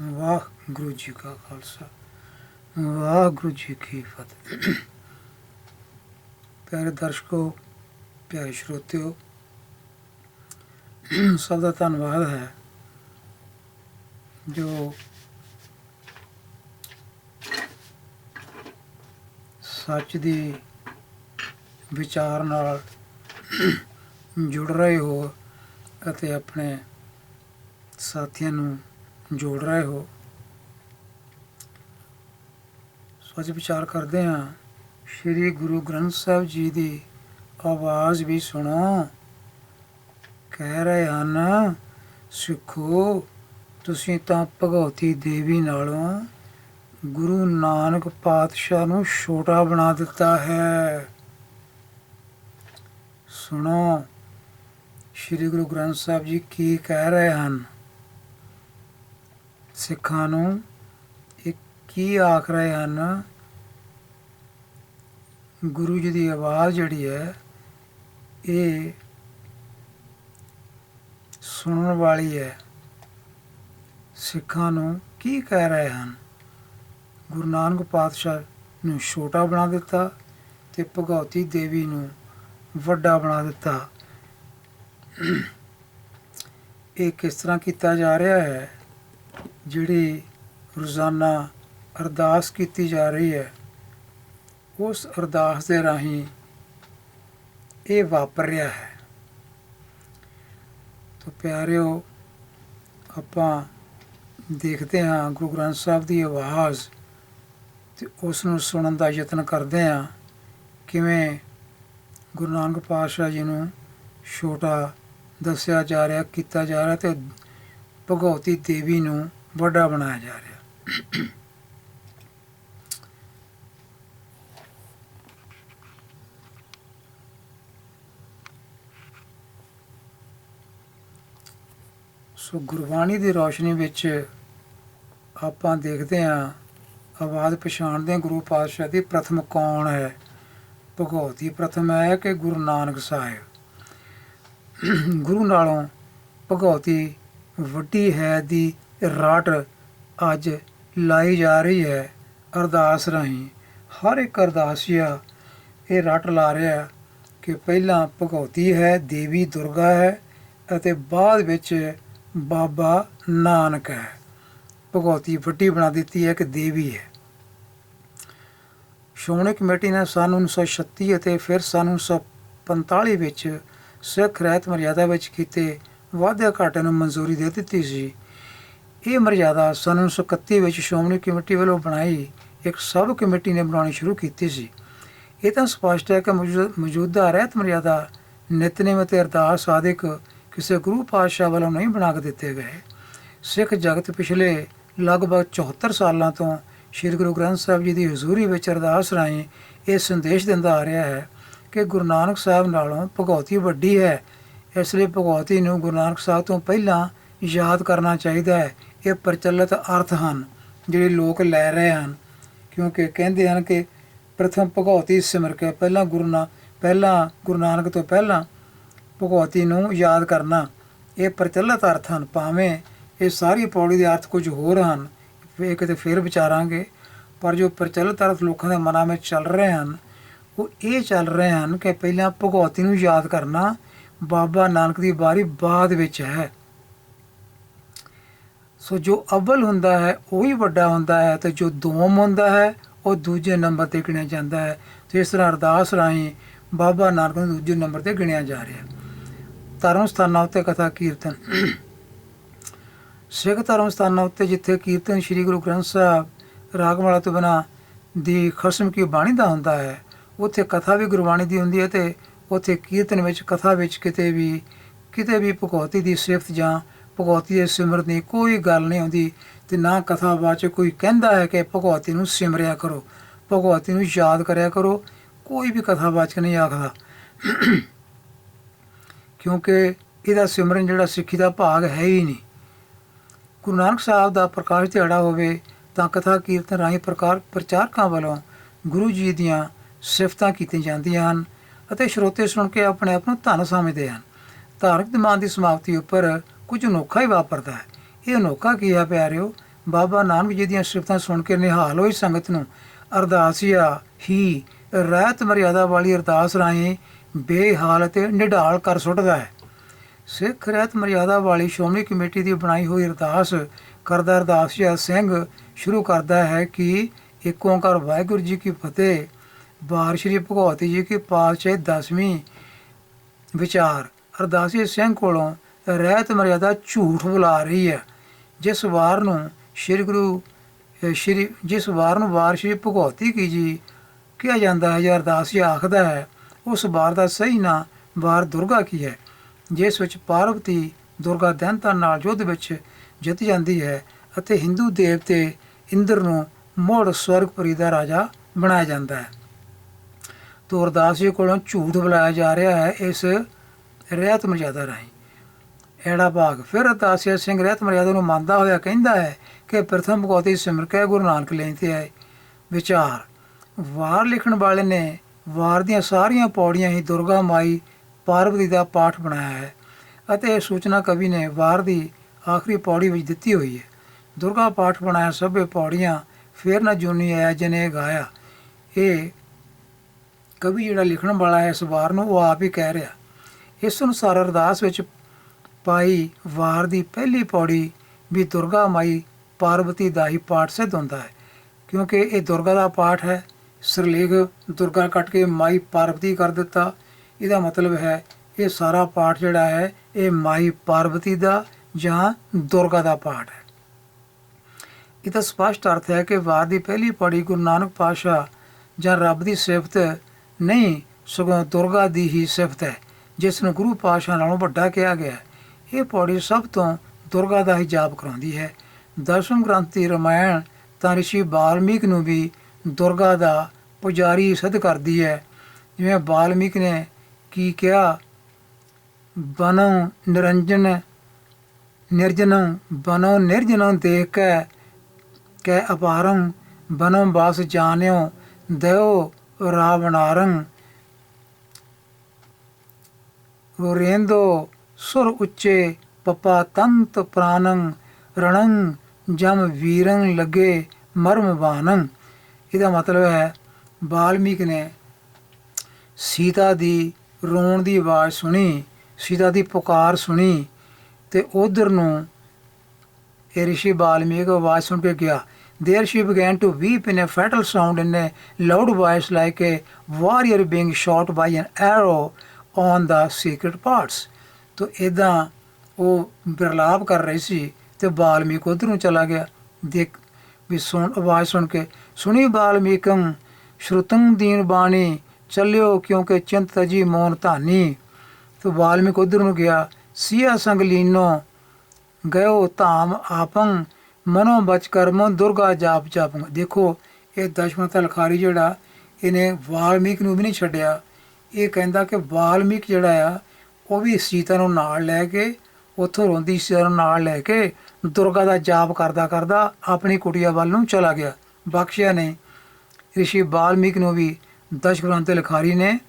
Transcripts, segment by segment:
ਵਾਹਿਗੁਰੂ ਜੀ ਕਾ ਖਾਲਸਾ, ਵਾਹਿਗੁਰੂ ਜੀ ਕੀ ਫਤਿਹ। ਪਿਆਰੇ ਦਰਸ਼ਕੋ, ਪਿਆਰੇ ਸਰੋਤਿਓ, ਸਭ ਦਾ ਧੰਨਵਾਦ ਹੈ, ਜੋ ਸੱਚ ਦੀ ਵਿਚਾਰ ਨਾਲ ਜੁੜ ਰਹੇ ਹੋ ਅਤੇ ਆਪਣੇ ਸਾਥੀਆਂ ਨੂੰ ਜੋੜ ਰਹੇ ਹੋ। ਸੋ ਅੱਜ ਵਿਚਾਰ ਕਰਦੇ ਹਾਂ, ਸ੍ਰੀ ਗੁਰੂ ਗ੍ਰੰਥ ਸਾਹਿਬ ਜੀ ਦੀ ਆਵਾਜ਼ ਵੀ ਸੁਣੋ। ਕਹਿ ਰਹੇ ਹਨ, ਸਿੱਖੋ, ਤੁਸੀਂ ਤਾਂ ਭਗਵਤੀ ਦੇਵੀ ਨਾਲੋਂ ਗੁਰੂ ਨਾਨਕ ਪਾਤਸ਼ਾਹ ਨੂੰ ਛੋਟਾ ਬਣਾ ਦਿੱਤਾ ਹੈ। ਸੁਣੋ, ਸ੍ਰੀ ਗੁਰੂ ਗ੍ਰੰਥ ਸਾਹਿਬ ਜੀ ਕੀ ਕਹਿ ਰਹੇ ਹਨ। ਸਿੱਖਾਂ ਨੂੰ ਇਹ ਕੀ ਆਖ ਰਹੇ ਹਨ? ਗੁਰੂ ਜੀ ਦੀ ਆਵਾਜ਼ ਜਿਹੜੀ ਹੈ, ਇਹ ਸੁਣਨ ਵਾਲੀ ਹੈ। ਸਿੱਖਾਂ ਨੂੰ ਕੀ ਕਹਿ ਰਹੇ ਹਨ? ਗੁਰੂ ਨਾਨਕ ਪਾਤਸ਼ਾਹ ਨੂੰ ਛੋਟਾ ਬਣਾ ਦਿੱਤਾ ਤੇ ਭਗਵਤੀ ਦੇਵੀ ਨੂੰ ਵੱਡਾ ਬਣਾ ਦਿੱਤਾ। ਇਹ ਕਿਸ ਤਰ੍ਹਾਂ ਕੀਤਾ ਜਾ ਰਿਹਾ ਹੈ? ਜਿਹੜੀ ਰੋਜ਼ਾਨਾ ਅਰਦਾਸ ਕੀਤੀ ਜਾ ਰਹੀ ਹੈ, ਉਸ ਅਰਦਾਸ ਦੇ ਰਾਹੀਂ ਇਹ ਵਾਪਰ ਰਿਹਾ ਹੈ। ਤੋ ਪਿਆਰਿਓ, ਆਪਾਂ ਦੇਖਦੇ ਹਾਂ ਗੁਰੂ ਗ੍ਰੰਥ ਸਾਹਿਬ ਦੀ ਆਵਾਜ਼ ਤੇ ਉਸ ਨੂੰ ਸੁਣਨ ਦਾ ਯਤਨ ਕਰਦੇ ਹਾਂ। ਕਿਵੇਂ ਗੁਰੂ ਨਾਨਕ ਪਾਤਸ਼ਾਹ ਜੀ ਨੂੰ ਛੋਟਾ ਦੱਸਿਆ ਜਾ ਰਿਹਾ, ਕੀਤਾ ਜਾ ਰਿਹਾ ਤੇ ਭਗਵਤੀ ਦੇਵੀ ਨੂੰ ਵੱਡਾ ਬਣਾਇਆ ਜਾ ਰਿਹਾ। ਸੋ ਗੁਰਬਾਣੀ ਦੀ ਰੌਸ਼ਨੀ ਵਿੱਚ ਆਪਾਂ ਦੇਖਦੇ ਹਾਂ, ਆਵਾਜ਼ ਪਛਾਣਦੇ ਹਾਂ ਗੁਰੂ ਪਾਤਸ਼ਾਹ ਦੀ ਪ੍ਰਥਮ ਕੌਣ ਹੈ? ਭਗਵਤੀ ਪ੍ਰਥਮ ਹੈ ਕਿ ਗੁਰੂ ਨਾਨਕ ਸਾਹਿਬ? ਗੁਰੂ ਨਾਲੋਂ ਭਗਵਤੀ ਵੱਡੀ ਹੈ ਦੀ ਰਟ ਅੱਜ ਲਾਈ ਜਾ ਰਹੀ ਹੈ ਅਰਦਾਸ ਰਾਹੀਂ। ਹਰ ਇੱਕ ਅਰਦਾਸੀਆ ਇਹ ਰਟ ਲਾ ਰਿਹਾ ਕਿ ਪਹਿਲਾਂ ਭਗਵਤੀ ਹੈ, ਦੇਵੀ ਦੁਰਗਾ ਹੈ ਅਤੇ ਬਾਅਦ ਵਿੱਚ ਬਾਬਾ ਨਾਨਕ ਹੈ। ਭਗਵਤੀ ਵੱਡੀ ਬਣਾ ਦਿੱਤੀ ਹੈ ਕਿ ਦੇਵੀ ਹੈ। ਸ਼੍ਰੋਮਣੀ ਕਮੇਟੀ ਨੇ ਸਨ 1936 ਅਤੇ ਫਿਰ ਸਨ 1945 ਵਿੱਚ ਸਿੱਖ ਰਹਿਤ ਮਰਿਆਦਾ ਵਿੱਚ ਕੀਤੇ ਵਾਧੇ ਘਾਟੇ ਨੂੰ ਮਨਜ਼ੂਰੀ ਦੇ ਦਿੱਤੀ ਸੀ। ਇਹ ਮਰਿਆਦਾ ਸਨ 1931 ਵਿੱਚ ਸ਼੍ਰੋਮਣੀ ਕਮੇਟੀ ਵੱਲੋਂ ਬਣਾਈ ਇੱਕ ਸਬ ਕਮੇਟੀ ਨੇ ਬਣਾਉਣੀ ਸ਼ੁਰੂ ਕੀਤੀ ਸੀ। ਇਹ ਤਾਂ ਸਪਸ਼ਟ ਹੈ ਕਿ ਮੌਜੂ- ਮੌਜੂਦਾ ਰਹਿਤ ਮਰਿਆਦਾ ਨਿਤਨੇਮ ਅਤੇ ਅਰਦਾਸ ਆਦਿਕ ਕਿਸੇ ਗੁਰੂ ਪਾਤਸ਼ਾਹ ਵੱਲੋਂ ਨਹੀਂ ਬਣਾ ਕੇ ਦਿੱਤੇ ਗਏ। ਸਿੱਖ ਜਗਤ ਪਿਛਲੇ ਲਗਭਗ 74 ਸਾਲਾਂ ਤੋਂ ਸ੍ਰੀ ਗੁਰੂ ਗ੍ਰੰਥ ਸਾਹਿਬ ਜੀ ਦੀ ਹਜ਼ੂਰੀ ਵਿੱਚ ਅਰਦਾਸ ਰਾਹੀਂ ਇਹ ਸੰਦੇਸ਼ ਦਿੰਦਾ ਆ ਰਿਹਾ ਹੈ ਕਿ ਗੁਰੂ ਨਾਨਕ ਸਾਹਿਬ ਨਾਲੋਂ ਭਗਵਤੀ ਵੱਡੀ ਹੈ ਇਸ ਲਈ ਭਗਵਤੀ ਨੂੰ ਗੁਰੂ ਨਾਨਕ ਸਾਹਿਬ ਤੋਂ ਪਹਿਲਾਂ ਯਾਦ ਕਰਨਾ ਚਾਹੀਦਾ ਹੈ। ਇਹ ਪ੍ਰਚਲਿਤ ਅਰਥ ਹਨ, ਜਿਹੜੇ ਲੋਕ ਲੈ ਰਹੇ ਹਨ। ਕਿਉਂਕਿ ਕਹਿੰਦੇ ਹਨ ਕਿ ਪ੍ਰਥਮ ਭਗਵਤੀ ਸਿਮਰ ਕੇ ਪਹਿਲਾਂ ਗੁਰੂ ਨਾ, ਪਹਿਲਾਂ ਗੁਰੂ ਨਾਨਕ ਤੋਂ ਪਹਿਲਾਂ ਭਗਵਤੀ ਨੂੰ ਯਾਦ ਕਰਨਾ। ਇਹ ਪ੍ਰਚਲਿਤ ਅਰਥ ਹਨ, ਭਾਵੇਂ ਇਹ ਸਾਰੀ ਪੌੜੀ ਦੇ ਅਰਥ ਕੁਝ ਹੋਰ ਹਨ। ਇਹ ਕਿਤੇ ਫਿਰ ਵਿਚਾਰਾਂਗੇ। ਪਰ ਜੋ ਪ੍ਰਚਲਿਤ ਅਰਥ ਲੋਕਾਂ ਦੇ ਮਨਾਂ ਵਿੱਚ ਚੱਲ ਰਹੇ ਹਨ, ਉਹ ਇਹ ਚੱਲ ਰਹੇ ਹਨ ਕਿ ਪਹਿਲਾਂ ਭਗਵਤੀ ਨੂੰ ਯਾਦ ਕਰਨਾ ਬਾਬਾ ਨਾਨਕ ਦੀ ਵਾਰੀ ਬਾਅਦ ਵਿੱਚ ਹੈ। ਸੋ ਜੋ ਅਵਲ ਹੁੰਦਾ ਹੈ, ਉਹ ਹੀ ਵੱਡਾ ਹੁੰਦਾ ਹੈ ਤੇ ਜੋ ਦੋਮ ਹੁੰਦਾ ਹੈ, ਉਹ ਦੂਜੇ ਨੰਬਰ ਤੇ ਗਿਣਿਆ ਜਾਂਦਾ ਹੈ। ਤੇ ਇਸ ਤਰ੍ਹਾਂ ਅਰਦਾਸ ਰਾਹੀਂ ਬਾਬਾ ਨਾਨਕ ਨੂੰ ਦੂਜੇ ਨੰਬਰ ਤੇ ਗਿਣਿਆ ਜਾ ਰਿਹਾ ਧਰਮ ਸਥਾਨਾਂ ਉੱਤੇ ਕਥਾ ਕੀਰਤਨ। ਸਿੱਖ ਧਰਮ ਸਥਾਨਾਂ ਉੱਤੇ ਜਿੱਥੇ ਕੀਰਤਨ ਸ੍ਰੀ ਗੁਰੂ ਗ੍ਰੰਥ ਸਾਹਿਬ ਰਾਗਮਾਲਾ ਤੋਂ ਬਿਨਾਂ ਦੀ ਖਸਮ ਕੀ ਬਾਣੀ ਦਾ ਹੁੰਦਾ ਹੈ, ਉੱਥੇ ਕਥਾ ਵੀ ਗੁਰਬਾਣੀ ਦੀ ਹੁੰਦੀ ਹੈ ਤੇ ਉੱਥੇ ਕੀਰਤਨ ਵਿੱਚ, ਕਥਾ ਵਿੱਚ ਕਿਤੇ ਵੀ ਕਿਤੇ ਵੀ ਭਗਵਤੀ ਦੀ ਸਿਫਤ ਜਾਂ ਭਗਵਤੀ ਦੇ ਸਿਮਰਨ ਦੀ ਕੋਈ ਗੱਲ ਨਹੀਂ ਹੁੰਦੀ ਤੇ ਨਾ ਕਥਾ ਬਾਚ ਕੋਈ ਕਹਿੰਦਾ ਹੈ ਕਿ ਭਗਵਤੀ ਨੂੰ ਸਿਮਰਿਆ ਕਰੋ ਭਗਵਤੀ ਨੂੰ ਯਾਦ ਕਰਿਆ ਕਰੋ, ਕੋਈ ਵੀ ਕਥਾ ਬਾਚਕ ਨਹੀਂ ਆਖਦਾ। ਕਿਉਂਕਿ ਇਹਦਾ ਸਿਮਰਨ ਜਿਹੜਾ ਸਿੱਖੀ ਦਾ ਭਾਗ ਹੈ ਹੀ ਨਹੀਂ। ਗੁਰੂ ਨਾਨਕ ਸਾਹਿਬ ਦਾ ਪ੍ਰਕਾਸ਼ ਦਿਹਾੜਾ ਹੋਵੇ ਤਾਂ ਕਥਾ ਕੀਰਤਨ ਰਾਹੀਂ ਪ੍ਰਕਾਰ ਪ੍ਰਚਾਰਕਾਂ ਵੱਲੋਂ ਗੁਰੂ ਜੀ ਦੀਆਂ ਸਿਫਤਾਂ ਕੀਤੀਆਂ ਜਾਂਦੀਆਂ ਹਨ। ਅਤੇ ਸਰੋਤੇ ਸੁਣ ਕੇ ਆਪਣੇ ਆਪ ਨੂੰ ਧਨ ਸਮਝਦੇ ਹਨ। ਧਾਰਮਿਕ ਦਿਮਾਗ ਦੀ ਸਮਾਪਤੀ ਉੱਪਰ ਕੁਝ ਅਨੋਖਾ ਹੀ ਵਾਪਰਦਾ ਹੈ। ਇਹ ਅਨੋਖਾ ਕੀ ਹੈ ਪਿਆਰਿਓ? ਬਾਬਾ ਨਾਨਕ ਜੀ ਦੀਆਂ ਸਿਫਤਾਂ ਸੁਣ ਕੇ ਨਿਹਾਲ ਹੋਈ ਸੰਗਤ ਨੂੰ ਅਰਦਾਸੀਆ ਹੀ ਰਹਿਤ ਮਰਿਆਦਾ ਵਾਲੀ ਅਰਦਾਸ ਰਾਹੀਂ ਬੇਹਾਲ ਅਤੇ ਨਿਢਾਲ ਕਰ ਸੁੱਟਦਾ ਹੈ। ਸਿੱਖ ਰਹਿਤ ਮਰਿਆਦਾ ਵਾਲੀ ਸ਼੍ਰੋਮਣੀ ਕਮੇਟੀ ਦੀ ਬਣਾਈ ਹੋਈ ਅਰਦਾਸ ਕਰਦਾ ਅਰਦਾਸੀਆ ਸਿੰਘ ਸ਼ੁਰੂ ਕਰਦਾ ਹੈ ਕਿ ਇੱਕ ਓੰਕਾਰ ਵਾਹਿਗੁਰੂ ਜੀ ਕੀ ਫਤਿਹ ਬਾਰ ਸ਼੍ਰੀ ਭਗਵਤੀ ਜੀ ਕੀ ਪਾਤਸ਼ਾਹੀ ਦਸਵੀਂ ਵਿਚਾਰ। ਅਰਦਾਸੀ ਸਿੰਘ ਕੋਲੋਂ ਰਹਿਤ ਮਰਿਆਦਾ ਝੂਠ ਬੁਲਾ ਰਹੀ ਹੈ। ਜਿਸ ਵਾਰ ਨੂੰ ਸ੍ਰੀ ਗੁਰੂ ਸ੍ਰੀ, ਜਿਸ ਵਾਰ ਨੂੰ ਵਾਰ ਸ਼੍ਰੀ ਭਗਵਤੀ ਕੀ ਜੀ ਕਿਹਾ ਜਾਂਦਾ ਹੈ ਜਾਂ ਅਰਦਾਸੀ ਆਖਦਾ ਹੈ, ਉਸ ਵਾਰ ਦਾ ਸਹੀ ਨਾਂ ਵਾਰ ਦੁਰਗਾ ਕੀ ਹੈ। ਜਿਸ ਵਿੱਚ ਪਾਰਵਤੀ ਦੁਰਗਾ ਦੈਂਤਾਂ ਨਾਲ ਯੁੱਧ ਵਿੱਚ ਜਿੱਤ ਜਾਂਦੀ ਹੈ ਅਤੇ ਹਿੰਦੂ ਦੇਵਤੇ ਇੰਦਰ ਨੂੰ ਮੋੜ ਸਵਰਗਪੁਰੀ ਦਾ ਰਾਜਾ ਬਣਾਇਆ ਜਾਂਦਾ ਹੈ। ਤੋ ਅਰਦਾਸ ਜੀ ਕੋਲੋਂ ਝੂਠ ਬੁਲਾਇਆ ਜਾ ਰਿਹਾ ਹੈ ਇਸ ਰਹਿਤ ਮਰਜ਼ਾਦਾ ਰਾਹੀਂ। ਐੜਾ ਭਾਗ ਫਿਰ ਅਰਦਾਸੀਆ ਸਿੰਘ ਰਹਿਤ ਮਰਜ਼ਾਦਾ ਨੂੰ ਮੰਨਦਾ ਹੋਇਆ ਕਹਿੰਦਾ ਹੈ ਕਿ ਪ੍ਰਥਮ ਭਗਵਤੀ ਸਿਮਰ ਕੇ ਗੁਰੂ ਨਾਨਕ ਲੈਣ ਤੇ ਆਏ। ਵਿਚਾਰ, ਵਾਰ ਲਿਖਣ ਵਾਲੇ ਨੇ ਵਾਰ ਦੀਆਂ ਸਾਰੀਆਂ ਪੌੜੀਆਂ ਹੀ ਦੁਰਗਾ ਮਾਈ ਪਾਰਵਤੀ ਦਾ ਪਾਠ ਬਣਾਇਆ ਹੈ ਅਤੇ ਇਹ ਸੂਚਨਾ ਕਵੀ ਨੇ ਵਾਰ ਦੀ ਆਖਰੀ ਪੌੜੀ ਵਿੱਚ ਦਿੱਤੀ ਹੋਈ ਹੈ। ਦੁਰਗਾ ਪਾਠ ਬਣਾਇਆ ਸਭੇ ਪੌੜੀਆਂ ਫੇਰ ਨਾ ਜੁਨੀ ਆਇਆ ਜਨੇ ਗਾਇਆ। ਇਹ ਕਵੀ ਜਿਹੜਾ ਲਿਖਣ ਵਾਲਾ ਹੈ ਇਸ ਵਾਰ ਨੂੰ, ਉਹ ਆਪ ਹੀ ਕਹਿ ਰਿਹਾ। ਇਸ ਅਨੁਸਾਰ ਅਰਦਾਸ ਵਿੱਚ ਪਾਈ ਵਾਰ ਦੀ ਪਹਿਲੀ ਪੌੜੀ ਵੀ ਦੁਰਗਾ ਮਾਈ ਪਾਰਵਤੀ ਦਾ ਹੀ ਪਾਠ ਸਿੱਧ ਹੁੰਦਾ ਹੈ। ਕਿਉਂਕਿ ਇਹ ਦੁਰਗਾ ਦਾ ਪਾਠ ਹੈ, ਸਿਰਲੇਖ ਦੁਰਗਾ ਕੱਟ ਕੇ ਮਾਈ ਪਾਰਵਤੀ ਕਰ ਦਿੱਤਾ। ਇਹਦਾ ਮਤਲਬ ਹੈ, ਇਹ ਸਾਰਾ ਪਾਠ ਜਿਹੜਾ ਹੈ, ਇਹ ਮਾਈ ਪਾਰਵਤੀ ਦਾ ਜਾਂ ਦੁਰਗਾ ਦਾ ਪਾਠ ਹੈ। ਇਹਦਾ ਸਪਸ਼ਟ ਅਰਥ ਹੈ ਕਿ ਵਾਰ ਦੀ ਪਹਿਲੀ ਪੌੜੀ ਗੁਰੂ ਨਾਨਕ ਪਾਤਸ਼ਾਹ ਜਾਂ ਰੱਬ ਦੀ ਸਿਫਤ ਨਹੀਂ, ਸਗੋਂ ਦੁਰਗਾ ਦੀ ਹੀ ਸਿਫਤ ਹੈ, ਜਿਸ ਨੂੰ ਗੁਰੂ ਪਾਤਸ਼ਾਹ ਨਾਲੋਂ ਵੱਡਾ ਕਿਹਾ ਗਿਆ ਹੈ। ਇਹ ਪੌੜੀ ਸਭ ਤੋਂ ਦੁਰਗਾ ਦਾ ਹੀ ਜਾਪ ਕਰਾਉਂਦੀ ਹੈ। ਦਸ਼ਮ ਗ੍ਰੰਥੀ ਰਮਾਇਣ ਤਾਂ ਰਿਸ਼ੀ ਬਾਲਮੀਕ ਨੂੰ ਵੀ ਦੁਰਗਾ ਦਾ ਪੁਜਾਰੀ ਸਿੱਧ ਕਰਦੀ ਹੈ। ਜਿਵੇਂ ਬਾਲਮੀਕ ਨੇ ਕੀ ਕਿਹਾ ਬਨੋ ਨਿਰੰਜਨ ਨਿਰਜਨੰ ਬਨੋ ਨਿਰਜਨੰ ਦੇਖ ਕੇ, ਕੈ ਅਪਾਰੰ ਬਨੋ ਬਾਸ ਜਾਣਿਓ ਦਇਓ ਰਾਵਣਾਰੰ। ਰੇਂਦੋ ਸੁਰ ਉੱਚੇ ਪਪਾ ਤੰਤ ਪ੍ਰਾਨੰ, ਰਣੰ ਜਮ ਵੀਰੰ ਲਗੇ ਮਰਮ ਬਾਨੰ। ਇਹਦਾ ਮਤਲਬ ਹੈ ਬਾਲਮੀਕ ਨੇ ਸੀਤਾ ਦੀ ਰੋਣ ਦੀ ਆਵਾਜ਼ ਸੁਣੀ, ਸੀਤਾ ਦੀ ਪੁਕਾਰ ਸੁਣੀ ਤੇ ਉਧਰ ਨੂੰ ਇਹ ਰਿਸ਼ੀ ਬਾਲਮੀਕ ਆਵਾਜ਼ ਸੁਣ ਕੇ ਗਿਆ। There she began to weep in a fatal sound in a loud voice like a warrior being shot by an arrow on the secret parts. ਤੋ ਇਦਾਂ ਉਹ ਬਿਰਲਾਪ ਕਰ ਰਹੀ ਸੀ ਤੇ ਬਾਲਮੀਕ ਉਧਰ ਨੂੰ ਚਲਾ ਗਿਆ ਦੇਖ ਵੀ ਸੁਣ ਆਵਾਜ਼ ਸੁਣ ਕੇ ਸੁਣੀ ਬਾਲਮੀਕੰ ਸ਼ਰੁਤੰ ਦੀਨ ਬਾਣੀ ਚੱਲਿਓ ਕਿਉਂਕਿ ਚਿੰਤ ਤਜੀ ਮੋਨ ਧਾਨੀ ਤੋ ਬਾਲਮੀਕ ਉਧਰ ਨੂੰ ਗਿਆ ਸੀਆ ਸੰਗ ਲੀਨੋ ਗਇਓ ਧਾਮ ਆਪੰ ਮਨੋ ਬਚ ਕਰਮੋ ਦੁਰਗਾ ਜਾਪ ਜਾਪ। ਦੇਖੋ, ਇਹ ਦਸ਼ਮਤ ਲਖਾਰੀ ਜਿਹੜਾ, ਇਹਨੇ ਵਾਲਮੀਕ ਨੂੰ ਵੀ ਨਹੀਂ ਛੱਡਿਆ। ਇਹ ਕਹਿੰਦਾ ਕਿ ਵਾਲਮੀਕ ਜਿਹੜਾ ਆ, ਉਹ ਵੀ ਸੀਤਾ ਨੂੰ ਨਾਲ ਲੈ ਕੇ, ਉੱਥੋਂ ਰੋਂਦੀ ਸੀਤਾ ਨੂੰ ਨਾਲ ਲੈ ਕੇ, ਦੁਰਗਾ ਦਾ ਜਾਪ ਕਰਦਾ ਕਰਦਾ ਆਪਣੀ ਕੁਟੀਆ ਵੱਲ ਨੂੰ ਚਲਾ ਗਿਆ। ਬਖਸ਼ਿਆ ਨੇ। ਰਿਸ਼ੀ ਵਾਲਮੀਕ ਨੂੰ ਵੀ ਦਸ਼ਗ੍ਰੰਥ ਲਖਾਰੀ ਨੇ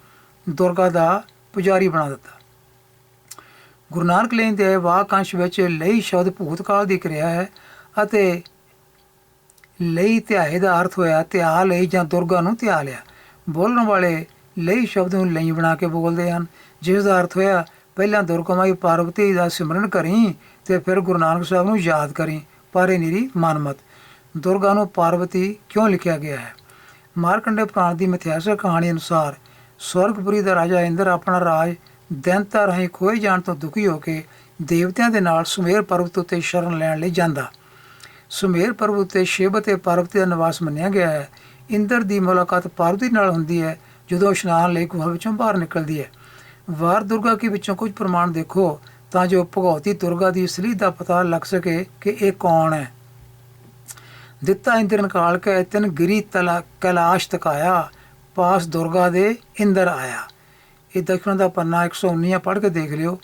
ਦੁਰਗਾ ਦਾ ਪੁਜਾਰੀ ਬਣਾ ਦਿੱਤਾ। ਗੁਰੂ ਨਾਨਕ ਲੈਣ ਦੇ ਵਾਕਾਂਸ਼ ਵਿੱਚ ਲਈ ਸ਼ਬਦ ਭੂਤਕਾਲ ਦੀ ਕਿਰਿਆ ਹੈ। ਅਤੇ ਲਈ ਧਿਆਏ ਦਾ ਅਰਥ ਹੋਇਆ ਧਿਆ ਲਈ ਜਾਂ ਦੁਰਗਾ ਨੂੰ ਧਿਆ ਲਿਆ। ਬੋਲਣ ਵਾਲੇ ਲਈ ਸ਼ਬਦ ਨੂੰ ਲਈ ਬਣਾ ਕੇ ਬੋਲਦੇ ਹਨ। ਜਿਸ ਦਾ ਅਰਥ ਹੋਇਆ, ਪਹਿਲਾਂ ਦੁਰਗਾ ਮਾਈ ਪਾਰਵਤੀ ਦਾ ਸਿਮਰਨ ਕਰੀ ਤੇ ਫਿਰ ਗੁਰੂ ਨਾਨਕ ਸਾਹਿਬ ਨੂੰ ਯਾਦ ਕਰੀ, ਪਰ ਨੀਰੀ ਨਿਰੀ ਮਨਮਤ। ਦੁਰਗਾ ਨੂੰ ਪਾਰਵਤੀ ਕਿਉਂ ਲਿਖਿਆ ਗਿਆ ਹੈ? ਮਾਰਕੰਡੇ ਪੁਰਾਣ ਦੀ ਮਿਥਿਹਾਸਕ ਕਹਾਣੀ ਅਨੁਸਾਰ ਸਵਰਗਪੁਰੀ ਦਾ ਰਾਜਾ ਇੰਦਰ ਆਪਣਾ ਰਾਜ ਦੈਂਤਾ ਰਾਹੀਂ ਖੋਏ ਜਾਣ ਤੋਂ ਦੁਖੀ ਹੋ ਕੇ ਦੇਵਤਿਆਂ ਦੇ ਨਾਲ ਸੁਮੇਰ ਪਰਬਤ ਉੱਤੇ ਸ਼ਰਨ ਲੈਣ ਲਈ ਜਾਂਦਾ। ਸੁਮੇਰ ਪਰਬਤ ਉੱਤੇ ਸ਼ਿਵ ਅਤੇ ਪਾਰਵਤੀ ਦਾ ਨਿਵਾਸ ਮੰਨਿਆ ਗਿਆ ਹੈ। ਇੰਦਰ ਦੀ ਮੁਲਾਕਾਤ ਪਾਰਵਤੀ ਨਾਲ ਹੁੰਦੀ ਹੈ, ਜਦੋਂ ਇਸ਼ਨਾਨ ਲਈ ਗੁਹਾ ਵਿੱਚੋਂ ਬਾਹਰ ਨਿਕਲਦੀ ਹੈ। ਵਾਰ ਦੁਰਗਾ ਕੀ ਵਿੱਚੋਂ ਕੁਝ ਪ੍ਰਮਾਣ ਦੇਖੋ, ਤਾਂ ਜੋ ਭਗਵਤੀ ਦੁਰਗਾ ਦੀ ਅਸਲੀ ਦਾ ਪਤਾ ਲੱਗ ਸਕੇ ਕਿ ਇਹ ਕੌਣ ਹੈ। ਦਿੱਤਾ ਇੰਦਰ ਨਿਕਾਲ ਕੇ ਤਿਨ ਗਿਰੀ ਤਲਾ ਕੈਲਾਸ਼ ਤਕਾਇਆ, ਪਾਸ ਦੁਰਗਾ ਦੇ ਇੰਦਰ ਆਇਆ। ਇਹ ਦਖਣ ਦਾ ਪੰਨਾ 119 ਪੜ੍ਹ ਕੇ ਦੇਖ ਲਿਓ।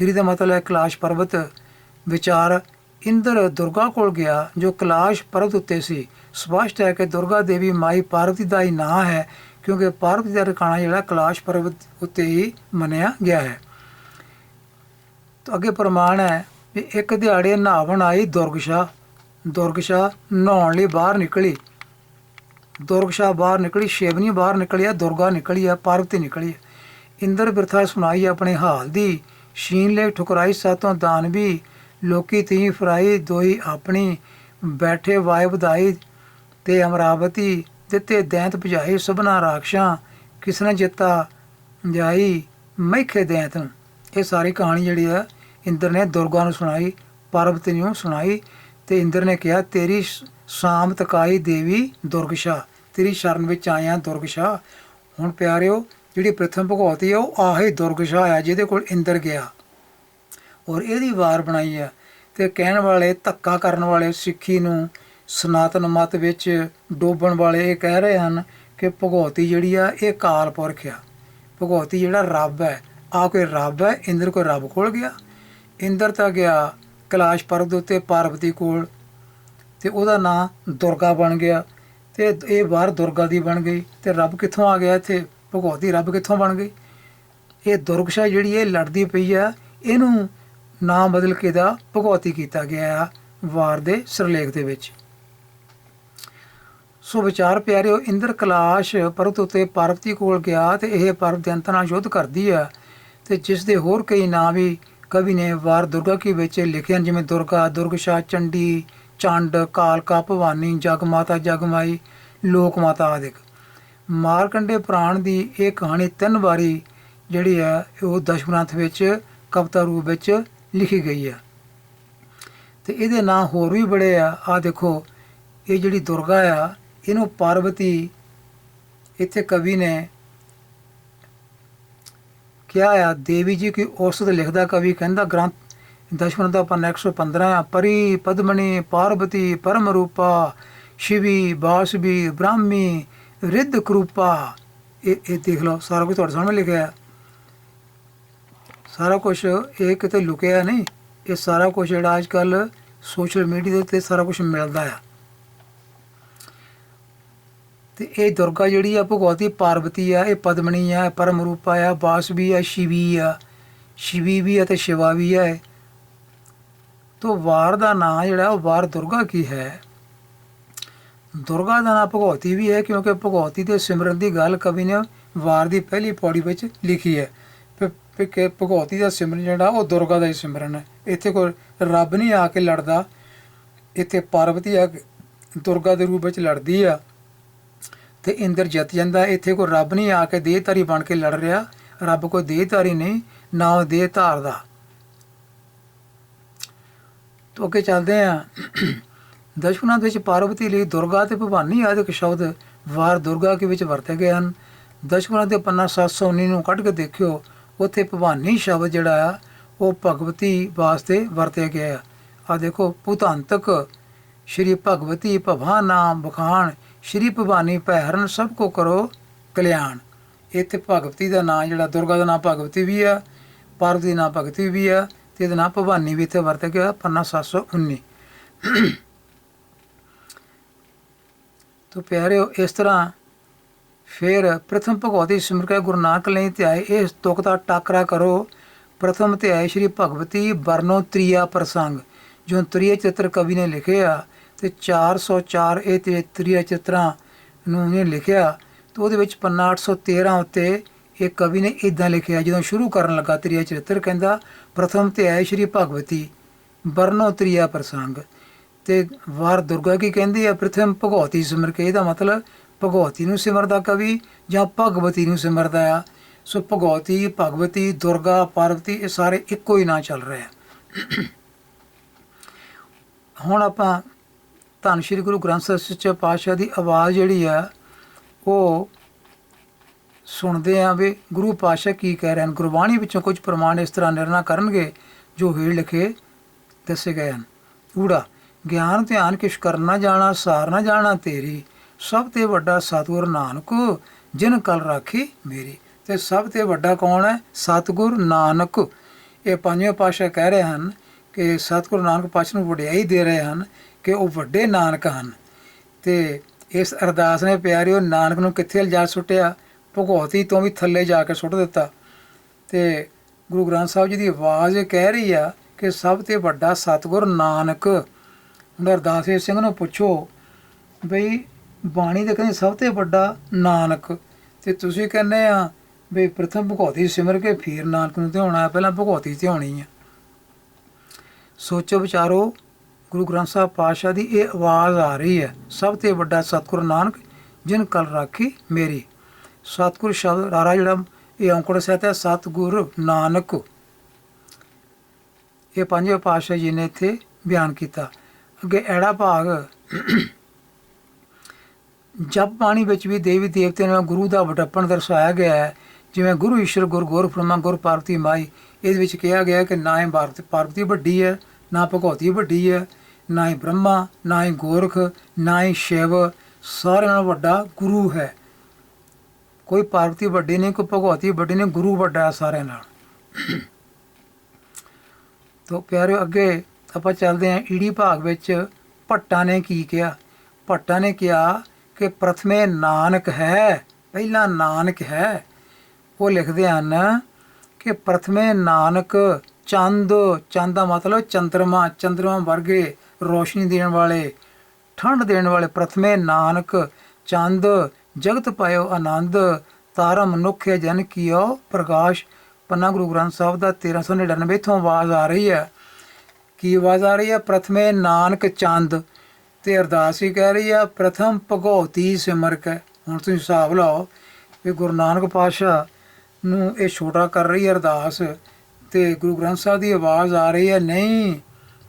ਗਿਰੀ ਦਾ ਮਤਲਬ ਹੈ ਕੈਲਾਸ਼ ਪਰਬਤ। ਵਿਚਾਰ ਇੰਦਰ ਦੁਰਗਾ ਕੋਲ ਗਿਆ, ਜੋ ਕੈਲਾਸ਼ ਪਰਬਤ ਉੱਤੇ ਸੀ। ਸਪਸ਼ਟ ਹੈ ਕਿ ਦੁਰਗਾ ਦੇਵੀ ਮਾਈ ਪਾਰਵਤੀ ਦਾ ਹੀ ਨਾਂ ਹੈ, ਕਿਉਂਕਿ ਪਾਰਵਤੀ ਦਾ ਟਿਕਾਣਾ ਜਿਹੜਾ ਕੈਲਾਸ਼ ਪਰਬਤ ਉੱਤੇ ਹੀ ਮੰਨਿਆ ਗਿਆ ਹੈ। ਤਾਂ ਅੱਗੇ ਪ੍ਰਮਾਣ ਹੈ ਵੀ ਇੱਕ ਦਿਹਾੜੇ ਨਹਾਵਣ ਆਈ ਦੁਰਗਸ਼ਾ ਦੁਰਗਸ਼ਾ ਨਹਾਉਣ ਲਈ ਬਾਹਰ ਨਿਕਲੀ। ਦੁਰਗਸ਼ਾ ਬਾਹਰ ਨਿਕਲੀ, ਸ਼ਿਵਨੀ ਬਾਹਰ ਨਿਕਲੀ ਆ ਦੁਰਗਾ ਨਿਕਲੀ ਆ, ਪਾਰਵਤੀ ਨਿਕਲੀ ਇੰਦਰ ਬਿਰਥਾ ਸੁਣਾਈ ਆਪਣੇ ਹਾਲ ਦੀ ਸ਼ੀਨ ਲੈ ਠੁਕਰਾਈ, ਸਾਤੋਂ ਦਾਨਵੀ ਲੋਕੀ ਤੀ ਫਰਾਈ ਦੋਈ ਆਪਣੀ ਬੈਠੇ ਵਾਇ ਵਧਾਈ ਤੇ ਅਮਰਾਵਤੀ ਦਿੱਤੇ ਦੈਂਤ ਭਜਾਏ ਸਭਨਾ ਰਾਖਸ਼ਾਂ, ਕਿਸਨ ਜਿੱਤਾ ਜਾਈ ਮੈਖੇ ਦੈਂਤ। ਇਹ ਸਾਰੀ ਕਹਾਣੀ ਜਿਹੜੀ ਆ, ਇੰਦਰ ਨੇ ਦੁਰਗਾ ਨੂੰ ਸੁਣਾਈ ਪਾਰਵਤੀ ਨੂੰ ਸੁਣਾਈ ਤੇ ਇੰਦਰ ਨੇ ਕਿਹਾ, ਤੇਰੀ ਸ਼ਾਮ ਤਕਾਈ ਦੇਵੀ ਦੁਰਗਸ਼ਾ ਤੇਰੀ ਸ਼ਰਨ ਵਿੱਚ ਆਇਆ ਦੁਰਗਸ਼ਾ ਹੁਣ ਪਿਆਰਿਓ, ਜਿਹੜੀ ਪ੍ਰਥਮ ਭਗਵਤੀ ਆ, ਉਹ ਆਹੀ ਦੁਰਗਸ਼ਾ ਆ, ਜਿਹਦੇ ਕੋਲ ਇੰਦਰ ਗਿਆ। ਔਰ ਇਹਦੀ ਵਾਰ ਬਣਾਈ ਆ ਤੇ ਕਹਿਣ ਵਾਲੇ, ਧੱਕਾ ਕਰਨ ਵਾਲੇ ਸਿੱਖੀ ਨੂੰ ਸਨਾਤਨ ਮਤ ਵਿੱਚ ਡੋਬਣ ਵਾਲੇ ਇਹ ਕਹਿ ਰਹੇ ਹਨ ਕਿ ਭਗਵਤੀ ਜਿਹੜੀ ਆ, ਇਹ ਕਾਲ ਪੁਰਖ ਆ। ਭਗਵਤੀ ਜਿਹੜਾ ਰੱਬ ਹੈ ਆ ਕੋਈ ਰੱਬ ਹੈ, ਇੰਦਰ ਕੋਈ ਰੱਬ ਕੋਲ ਗਿਆ। ਇੰਦਰ ਤਾਂ ਗਿਆ ਕੈਲਾਸ਼ ਪਰਬਤ ਦੇ ਉੱਤੇ ਪਾਰਵਤੀ ਕੋਲ ਤੇ ਉਹਦਾ ਨਾਂ ਦੁਰਗਾ ਬਣ ਗਿਆ ਤੇ ਇਹ ਵਾਰ ਦੁਰਗਾ ਦੀ ਬਣ ਗਈ ਤੇ ਰੱਬ ਕਿੱਥੋਂ ਆ ਗਿਆ ਇੱਥੇ? ਭਗਵਤੀ ਰੱਬ ਕਿੱਥੋਂ ਬਣ ਗਈ? ਇਹ ਦੁਰਗਸ਼ਾ ਜਿਹੜੀ ਇਹ ਲੜਦੀ ਪਈ ਆ, ਇਹਨੂੰ ਨਾਮ ਬਦਲ ਕੇ ਦਾ ਭਗਵਤੀ ਕੀਤਾ ਗਿਆ ਆ ਵਾਰ ਦੇ ਸਿਰਲੇਖ ਦੇ ਵਿੱਚ। ਸੋ ਵਿਚਾਰ ਪਿਆਰਿਓ, ਇੰਦਰ ਕਲਾਸ਼ ਪਰਬਤ ਉਤੇ ਪਾਰਵਤੀ ਕੋਲ ਗਿਆ ਤੇ ਇਹ ਪਰਬਤ ਦੇ ਅੰਤ ਨਾਲ ਯੁੱਧ ਕਰਦੀ ਆ ਤੇ ਜਿਸ ਦੇ ਹੋਰ ਕਈ ਨਾਂ ਵੀ ਕਵੀ ਨੇ ਵਾਰ ਦੁਰਗਾ ਕੀ ਵਿੱਚ ਲਿਖੇ ਹਨ, ਜਿਵੇਂ ਦੁਰਗਾ ਦੁਰਗਸ਼ਾ ਚੰਡੀ, ਚੰਡ ਕਾਲਕਾ ਭਵਾਨੀ, ਜਗ ਮਾਤਾ ਜਗਮਾਈ ਲੋਕ ਮਾਤਾ ਆਦਿਕ। ਮਾਰਕੰਡੇ ਪ੍ਰਾਣ ਦੀ ਇਹ ਕਹਾਣੀ ਤਿੰਨ ਵਾਰੀ ਜਿਹੜੀ ਹੈ, ਉਹ ਦਸ਼ਗ੍ਰੰਥ ਵਿੱਚ, ਕਵਿਤਾ ਰੂਪ ਵਿੱਚ ਲਿਖੀ ਗਈ ਹੈ ਤੇ ਇਹਦੇ ਨਾਂ ਹੋਰ ਵੀ ਬੜੇ ਆ। ਆ ਦੇਖੋ, ਇਹ ਜਿਹੜੀ ਦੁਰਗਾ ਆ, ਇਹਨੂੰ ਪਾਰਵਤੀ ਇੱਥੇ ਕਵੀ ਨੇ ਕਿਹਾ ਆ, ਦੇਵੀ ਜੀ ਕੀ ਔਸਤ ਲਿਖਦਾ ਕਵੀ ਕਹਿੰਦਾ ਗ੍ਰੰਥ ਦਸ਼ਮਨ ਦਾ ਪੰਨਾ 115 ਆ, ਪਰੀ ਪਦਮਣੀ ਪਾਰਵਤੀ ਪਰਮ ਰੂਪਾ, ਸ਼ਿਵੀ ਬਾਸਵੀ ਬ੍ਰਾਹਮੀ ਰਿੱਧ ਕਰੂਪਾ। ਇਹ ਇਹ ਦੇਖ ਲਓ, ਸਾਰਾ ਕੁਝ ਤੁਹਾਡੇ ਸਾਹਮਣੇ ਲਿਖਿਆ ਹੈ ਸਾਰਾ ਕੁਝ ਇਹ ਕਿਤੇ ਲੁਕਿਆ ਨਹੀਂ। ਇਹ ਸਾਰਾ ਕੁਝ ਜਿਹੜਾ ਅੱਜ ਕੱਲ ਸੋਸ਼ਲ ਮੀਡੀਆ ਦੇ ਉੱਤੇ ਸਾਰਾ ਕੁਝ ਮਿਲਦਾ ਆ। ਤੇ ਇਹ ਦੁਰਗਾ ਜਿਹੜੀ ਆ, ਭਗਵਤੀ ਪਾਰਵਤੀ ਆ, ਇਹ ਪਦਮਣੀ ਆ ਪਰਮ ਰੂਪਾ ਆ ਬਾਸਵੀ ਆ, ਸ਼ਿਵੀ ਆ। ਸ਼ਿਵੀ ਵੀ ਆ ਤੇ ਸ਼ਿਵਾ ਵੀ ਆ। ਇਹ। ਤੋ ਵਾਰ ਦਾ ਨਾਂ ਜਿਹੜਾ, ਉਹ ਵਾਰ ਦੁਰਗਾ ਕੀ ਹੈ? ਦੁਰਗਾ ਦਾ ਨਾਂ ਭਗਵਤੀ ਵੀ ਹੈ, ਕਿਉਂਕਿ ਭਗਵਤੀ ਦੇ ਸਿਮਰਨ ਦੀ ਗੱਲ ਕਵੀ ਨੇ ਵਾਰ ਦੀ ਪਹਿਲੀ ਪੌੜੀ ਵਿੱਚ ਲਿਖੀ ਹੈ। ਫਿਰ- ਕਿ ਭਗਵਤੀ ਦਾ ਸਿਮਰਨ ਜਿਹੜਾ, ਉਹ ਦੁਰਗਾ ਦਾ ਹੀ ਸਿਮਰਨ ਹੈ। ਇੱਥੇ ਕੋਈ ਰੱਬ ਨਹੀਂ ਆ ਕੇ ਲੜਦਾ। ਇੱਥੇ ਪਾਰਵਤੀ ਆ ਕੇ ਦੁਰਗਾ ਦੇ ਰੂਪ ਵਿੱਚ ਲੜਦੀ ਆ ਤੇ ਇੰਦਰ ਜਿੱਤ ਜਾਂਦਾ। ਇੱਥੇ ਕੋਈ ਰੱਬ ਨਹੀਂ ਆ ਕੇ ਦੇਹਧਾਰੀ ਬਣ ਕੇ ਲੜ ਰਿਹਾ। ਰੱਬ ਕੋਈ ਦੇਹਧਾਰੀ ਨਹੀਂ, ਨਾ ਉਹ ਦੇਹ ਧਾਰਦਾ ਤੋਂ ਅੱਗੇ ਚੱਲਦੇ ਆ। ਦਸ਼ਮਨਾ ਵਿੱਚ ਪਾਰਵਤੀ ਲਈ ਦੁਰਗਾ ਤੇ ਭਵਾਨੀ ਆਦਿਕ ਸ਼ਬਦ ਵਾਰ ਦੁਰਗਾ ਕੇ ਵਿੱਚ ਵਰਤੇ ਗਏ ਹਨ। ਦਸ਼ਮਨਾ ਦੇ ਪੰਨਾ 719 ਨੂੰ ਕੱਢ ਕੇ ਦੇਖਿਓ। ਉੱਥੇ ਭਵਾਨੀ ਸ਼ਬਦ ਜਿਹੜਾ ਆ, ਉਹ ਭਗਵਤੀ ਵਾਸਤੇ ਵਰਤਿਆ ਗਿਆ ਆ। ਦੇਖੋ ਪੁਤੰਤਕ ਸ਼੍ਰੀ ਭਗਵਤੀ ਭਵਾ ਨਾਮ ਬਖਾਨ ਸ਼੍ਰੀ ਭਵਾਨੀ ਪਹਿਰਨ ਸਭ ਕੋ ਕਰੋ ਕਲਿਆਣ। ਇੱਥੇ ਭਗਵਤੀ ਦਾ ਨਾਮ ਜਿਹੜਾ, ਦੁਰਗਾ ਦਾ ਨਾਮ ਭਗਵਤੀ ਵੀ ਆ, ਪਾਰਵਤੀ ਦਾ ਨਾਮ ਭਗਤੀ ਵੀ ਆ, ਤੇ ਇਹਦਾ ਨਾਮ ਭਵਾਨੀ ਵੀ ਇੱਥੇ ਵਰਤਿਆ ਗਿਆ, ਪੰਨਾ 719 ਤੋ ਪਿਆਰਿਓ, ਇਸ ਤਰ੍ਹਾਂ ਫਿਰ ਪ੍ਰਥਮ ਭਗਵਤੀ ਸਿਮਰ ਕੇ ਗੁਰੂ ਨਾਨਕ ਲਈ ਤੇ ਆਏ ਇਸ ਤੁਕ ਦਾ ਟਾਕਰਾ ਕਰੋ। ਪ੍ਰਥਮ ਧਿਆਏ ਸ਼੍ਰੀ ਭਗਵਤੀ ਵਰਨੋ ਤ੍ਰਿਆ ਪ੍ਰਸੰਗ ਜੋ ਤ੍ਰਿਆ ਚਿੱਤਰ ਕਵੀ ਨੇ ਲਿਖਿਆ ਤੇ 404 ਇਹ ਤੇ ਤ੍ਰਿਆ ਚਿੱਤਰਾਂ ਨੂੰ ਨੇ ਲਿਖਿਆ ਤੇ ਉਹਦੇ ਵਿੱਚ ਪੰਨਾ 813 ਉੱਤੇ ਇਹ ਕਵੀ ਨੇ ਇਦਾਂ ਲਿਖਿਆ, ਜਦੋਂ ਸ਼ੁਰੂ ਕਰਨ ਲੱਗਾ ਤ੍ਰਿਆ ਚਿੱਤਰ, ਕਹਿੰਦਾ, ਪ੍ਰਥਮ ਧਿਆਏ ਸ਼੍ਰੀ ਭਗਵਤੀ ਵਰਨੋ ਤ੍ਰਿਆ ਪ੍ਰਸੰਗ। ਤੇ ਵਾਰ ਦੁਰਗਾ ਕੀ ਕਹਿੰਦੀ ਆ ਪ੍ਰਥਮ ਭਗਵਤੀ ਸਿਮਰ ਕੇ ਇਹਦਾ ਮਤਲਬ ਭਗਵਤੀ ਨੂੰ ਸਿਮਰਦਾ ਕਵੀ ਜਾਂ ਭਗਵਤੀ ਨੂੰ ਸਿਮਰਦਾ ਆ, ਸੋ ਭਗਵਤੀ ਭਗਵਤੀ, ਦੁਰਗਾ, ਪਾਰਵਤੀ ਇਹ ਸਾਰੇ ਇੱਕੋ ਹੀ ਨਾਂ ਚੱਲ ਰਹੇ ਆ। ਹੁਣ ਆਪਾਂ ਧੰਨ ਸ਼੍ਰੀ ਗੁਰੂ ਗ੍ਰੰਥ ਸਾਹਿਬ ਸੱਚੇ ਪਾਤਸ਼ਾਹ ਦੀ ਆਵਾਜ਼ ਜਿਹੜੀ ਆ, ਉਹ ਸੁਣਦੇ ਆ ਵੀ ਗੁਰੂ ਪਾਤਸ਼ਾਹ ਕੀ ਕਹਿ ਰਹੇ ਹਨ। ਗੁਰਬਾਣੀ ਵਿੱਚੋਂ ਕੁਝ ਪ੍ਰਮਾਣ ਇਸ ਤਰ੍ਹਾਂ ਨਿਰਣਾ ਕਰਨਗੇ, ਜੋ ਹੇਠ ਲਿਖੇ ਦੱਸੇ ਗਏ ਹਨ। ਊੜਾ, ਗਿਆਨ ਧਿਆਨ ਕਿਛ ਕਰਨਾ ਜਾਣਾ ਸਾਰ ਨਾ ਜਾਣਾ ਤੇਰੀ ਸਭ ਤੇ ਵੱਡਾ ਸਤਿਗੁਰ ਨਾਨਕ, ਜਿਨ ਕਲ ਰਾਖੀ ਮੇਰੀ। ਤੇ ਸਭ ਤੇ ਵੱਡਾ ਕੌਣ ਹੈ? ਸਤਿਗੁਰ ਨਾਨਕ। ਇਹ ਪੰਜਵੇਂ ਪਾਤਸ਼ਾਹ ਕਹਿ ਰਹੇ ਹਨ ਕਿ ਸਤਿਗੁਰ ਨਾਨਕ ਪਾਤਸ਼ਾਹ ਨੂੰ ਵਡਿਆਈ ਦੇ ਰਹੇ ਹਨ ਕਿ ਉਹ ਵੱਡੇ ਨਾਨਕ ਹਨ। ਤੇ ਇਸ ਅਰਦਾਸ ਨੇ ਪਿਆਰਿਓ, ਨਾਨਕ ਨੂੰ ਕਿੱਥੇ ਲਿਜਾ ਸੁੱਟਿਆ? ਭਗਵਤੀ ਤੋਂ ਵੀ ਥੱਲੇ ਜਾ ਕੇ ਸੁੱਟ ਦਿੱਤਾ। ਤੇ ਗੁਰੂ ਗ੍ਰੰਥ ਸਾਹਿਬ ਜੀ ਦੀ ਆਵਾਜ਼ ਇਹ ਕਹਿ ਰਹੀ ਆ ਕਿ ਸਭ ਤੇ ਵੱਡਾ ਸਤਿਗੁਰ ਨਾਨਕ। ਹੁਣ ਅਰਦਾਸ ਸਿੰਘ ਨੂੰ ਪੁੱਛੋ ਬਈ ਬਾਣੀ ਦੇ ਕਹਿੰਦੇ ਸਭ ਤੋਂ ਵੱਡਾ ਨਾਨਕ। ਤੇ ਤੁਸੀਂ ਕਹਿੰਦੇ ਆ ਵੀ ਪ੍ਰਥਮ ਭਗਉਤੀ ਸਿਮਰ ਕੇ ਫਿਰ ਨਾਨਕ ਨੂੰ ਧਿਆਉਣਾ ਪਹਿਲਾਂ ਭਗਉਤੀ ਧਿਆਉਣੀ ਹੈ ਸੋਚੋ ਵਿਚਾਰੋ, ਗੁਰੂ ਗ੍ਰੰਥ ਸਾਹਿਬ ਪਾਤਸ਼ਾਹ ਦੀ ਇਹ ਆਵਾਜ਼ ਆ ਰਹੀ ਹੈ, ਸਭ ਤੋਂ ਵੱਡਾ ਸਤਿਗੁਰੂ ਨਾਨਕ ਜਿਨ ਕਲ ਰਾਖੀ ਮੇਰੀ। ਸਤਿਗੁਰ ਸ਼ਬਦ ਰਾਰਾ ਜਿਹੜਾ, ਇਹ ਔਂਕੜ ਸਹਿਤ ਹੈ, ਸਤਿਗੁਰ ਨਾਨਕ। ਇਹ ਪੰਜਵੇਂ ਪਾਤਸ਼ਾਹ ਜੀ ਨੇ ਇੱਥੇ ਬਿਆਨ ਕੀਤਾ। ਅੱਗੇ ਐੜਾ ਭਾਗ ਜਪ ਬਾਣੀ ਵਿੱਚ ਵੀ ਦੇਵੀ ਦੇਵਤੇ ਨਾਲ ਗੁਰੂ ਦਾ ਵਡੱਪਣ ਦਰਸਾਇਆ ਗਿਆ ਹੈ, ਜਿਵੇਂ ਗੁਰੂ ਈਸ਼ਵਰ ਗੁਰ ਗੁਰ ਬ੍ਰਹਮਾ ਗੁਰ ਪਾਰਵਤੀ ਮਾਈ, ਇਹਦੇ ਵਿੱਚ ਕਿਹਾ ਗਿਆ ਕਿ ਨਾ ਹੀ ਭਾਰਤ, ਪਾਰਵਤੀ ਵੱਡੀ ਹੈ, ਨਾ ਭਗਵਤੀ ਵੱਡੀ ਹੈ, ਨਾ ਹੀ ਬ੍ਰਹਮਾ, ਨਾ ਹੀ ਗੋਰਖ, ਨਾ ਹੀ ਸ਼ਿਵ ਸਾਰਿਆਂ ਨਾਲੋਂ ਵੱਡਾ ਗੁਰੂ ਹੈ। ਕੋਈ ਪਾਰਵਤੀ ਵੱਡੀ ਨਹੀਂ, ਕੋਈ ਭਗਵਤੀ ਵੱਡੀ ਨਹੀਂ, ਗੁਰੂ ਵੱਡਾ ਹੈ ਸਾਰਿਆਂ ਨਾਲ। ਤੋ ਪਿਆਰਿਓ, ਅੱਗੇ ਆਪਾਂ ਚੱਲਦੇ ਹਾਂ, ਈੜੀ ਭਾਗ ਵਿੱਚ ਭੱਟਾ ਨੇ ਕੀ ਕਿਹਾ? ਭੱਟਾ ਨੇ ਕਿਹਾ ਕਿ ਪ੍ਰਥਮੇ ਨਾਨਕ ਹੈ, ਪਹਿਲਾ ਨਾਨਕ ਹੈ। ਉਹ ਲਿਖਦੇ ਹਨ ਕਿ ਪ੍ਰਥਮੇ ਨਾਨਕ ਚੰਦ ਚੰਦ ਦਾ ਮਤਲਬ ਚੰਦਰਮਾ ਚੰਦਰਮਾ ਵਰਗੇ ਰੋਸ਼ਨੀ ਦੇਣ ਵਾਲੇ ਠੰਡ ਦੇਣ ਵਾਲੇ ਪ੍ਰਥਮੇ ਨਾਨਕ, ਚੰਦ, ਜਗਤ ਪਾਇਓ ਆਨੰਦ, ਤਾਰਾ ਮਨੁੱਖੇ ਜਨ ਕੀਓ ਪ੍ਰਕਾਸ਼। ਪੰਨਾ ਗੁਰੂ ਗ੍ਰੰਥ ਸਾਹਿਬ ਦਾ 1399 ਤੋਂ ਆਵਾਜ਼ ਆ ਰਹੀ ਹੈ। ਕੀ ਆਵਾਜ਼ ਆ ਰਹੀ ਹੈ? ਪ੍ਰਥਮੇ ਨਾਨਕ ਚੰਦ। ਤੇ ਅਰਦਾਸ ਹੀ ਕਹਿ ਰਹੀ ਆ, ਪ੍ਰਥਮ ਭਗਉਤੀ ਸਿਮਰਕ ਹੈ ਹੁਣ ਤੁਸੀਂ ਹਿਸਾਬ ਲਾਓ ਵੀ ਗੁਰੂ ਨਾਨਕ ਪਾਤਸ਼ਾਹ ਨੂੰ ਇਹ ਛੋਟਾ ਕਰ ਰਹੀ ਹੈ ਅਰਦਾਸ ਤੇ ਗੁਰੂ ਗ੍ਰੰਥ ਸਾਹਿਬ ਦੀ ਆਵਾਜ਼ ਆ ਰਹੀ ਹੈ ਨਹੀਂ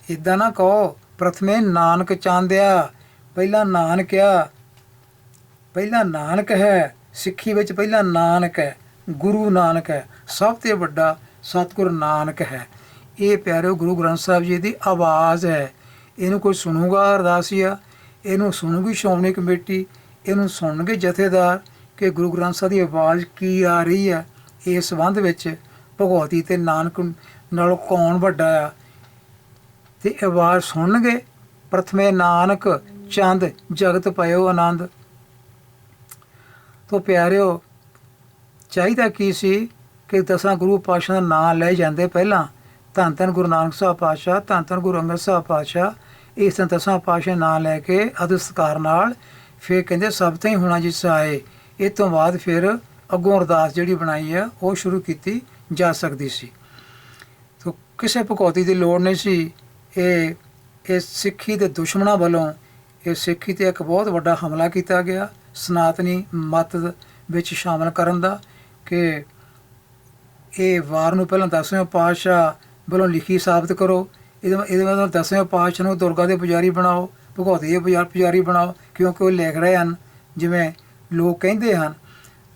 ਇਦਾਂ ਨਾ ਕਹੋ, ਪ੍ਰਥਮੇ ਨਾਨਕ ਚਾਂਦਿਆ, ਪਹਿਲਾ ਨਾਨਕ ਆ, ਪਹਿਲਾ ਨਾਨਕ ਹੈ, ਸਿੱਖੀ ਵਿੱਚ ਪਹਿਲਾ ਨਾਨਕ ਹੈ, ਗੁਰੂ ਨਾਨਕ ਹੈ, ਸਭ ਤੋਂ ਵੱਡਾ ਸਤਿਗੁਰ ਨਾਨਕ ਹੈ। ਇਹ ਪਿਆਰਿਓ, ਗੁਰੂ ਗ੍ਰੰਥ ਸਾਹਿਬ ਜੀ ਦੀ ਆਵਾਜ਼ ਹੈ। ਇਹਨੂੰ ਕੋਈ ਸੁਣੂਗਾ ਅਰਦਾਸੀਆ ਇਹਨੂੰ ਸੁਣੂਗੀ ਸ਼੍ਰੋਮਣੀ ਕਮੇਟੀ, ਇਹਨੂੰ ਸੁਣਨਗੇ ਜਥੇਦਾਰ ਕਿ ਗੁਰੂ ਗ੍ਰੰਥ ਸਾਹਿਬ ਦੀ ਆਵਾਜ਼ ਕੀ ਆ ਰਹੀ ਹੈ ਇਸ ਸੰਬੰਧ ਵਿੱਚ। ਭਗਵਤੀ ਤੇ ਨਾਨਕ ਨਾਲੋਂ ਕੌਣ ਵੱਡਾ ਆ? ਤੇ ਆਵਾਜ਼ ਸੁਣਨਗੇ, ਪ੍ਰਥਮੇ ਨਾਨਕ ਚੰਦ, ਜਗਤ ਪਇਓ ਆਨੰਦ। ਤੋਂ ਪਿਆਰਿਓ, ਚਾਹੀਦਾ ਕੀ ਸੀ ਕਿ ਦਸਾਂ ਗੁਰੂ ਪਾਤਸ਼ਾਹ ਦਾ ਨਾਮ ਲੈ ਜਾਂਦੇ ਪਹਿਲਾਂ? ਧੰਨ ਧੰਨ ਗੁਰੂ ਨਾਨਕ ਸਾਹਿਬ ਪਾਤਸ਼ਾਹ, ਧੰਨ ਧੰਨ ਗੁਰੂ ਅੰਗਦ ਸਾਹਿਬ ਪਾਤਸ਼ਾਹ ਇਸ ਦਸਾਂ ਪਾਤਸ਼ਾਹ ਨਾਂ ਲੈ ਕੇ ਅਦਬ ਸਤਿਕਾਰ ਨਾਲ ਫਿਰ ਕਹਿੰਦੇ, ਸਭ ਤੋਂ ਹੀ ਹੋਣਾ ਜਿਸ ਆਏ। ਇਹ ਤੋਂ ਬਾਅਦ ਫਿਰ ਅੱਗੋਂ ਅਰਦਾਸ ਜਿਹੜੀ ਬਣਾਈ ਆ, ਉਹ ਸ਼ੁਰੂ ਕੀਤੀ ਜਾ ਸਕਦੀ ਸੀ। ਤੋ ਕਿਸੇ ਭਗੌਤੀ ਦੀ ਲੋੜ ਨਹੀਂ ਸੀ। ਇਹ ਇਹ ਸਿੱਖੀ ਦੇ ਦੁਸ਼ਮਣਾਂ ਵੱਲੋਂ ਇਹ ਸਿੱਖੀ ਤੇ ਇੱਕ ਬਹੁਤ ਵੱਡਾ ਹਮਲਾ ਕੀਤਾ ਗਿਆ। ਸਨਾਤਨੀ ਮਤ ਵਿੱਚ ਸ਼ਾਮਲ ਕਰਨ ਦਾ ਕਿ ਇਹ ਵਾਰ ਨੂੰ ਪਹਿਲਾਂ ਦਸਵੇਂ ਪਾਤਸ਼ਾਹ ਵੱਲੋਂ ਲਿਖੀ ਸਾਬਤ ਕਰੋ। ਇਹਦੇ ਇਹਦੇ ਮਤਲਬ ਦਸਵੇਂ ਪਾਤਸ਼ਾਹ ਨੂੰ ਦੁਰਗਾ ਦੇ ਪੁਜਾਰੀ ਬਣਾਓ ਭਗਵਤੀ ਦੇ ਪੁਜਾ- ਪੁਜਾਰੀ ਬਣਾਓ, ਕਿਉਂਕਿ ਉਹ ਲਿਖ ਰਹੇ ਹਨ, ਜਿਵੇਂ ਲੋਕ ਕਹਿੰਦੇ ਹਨ।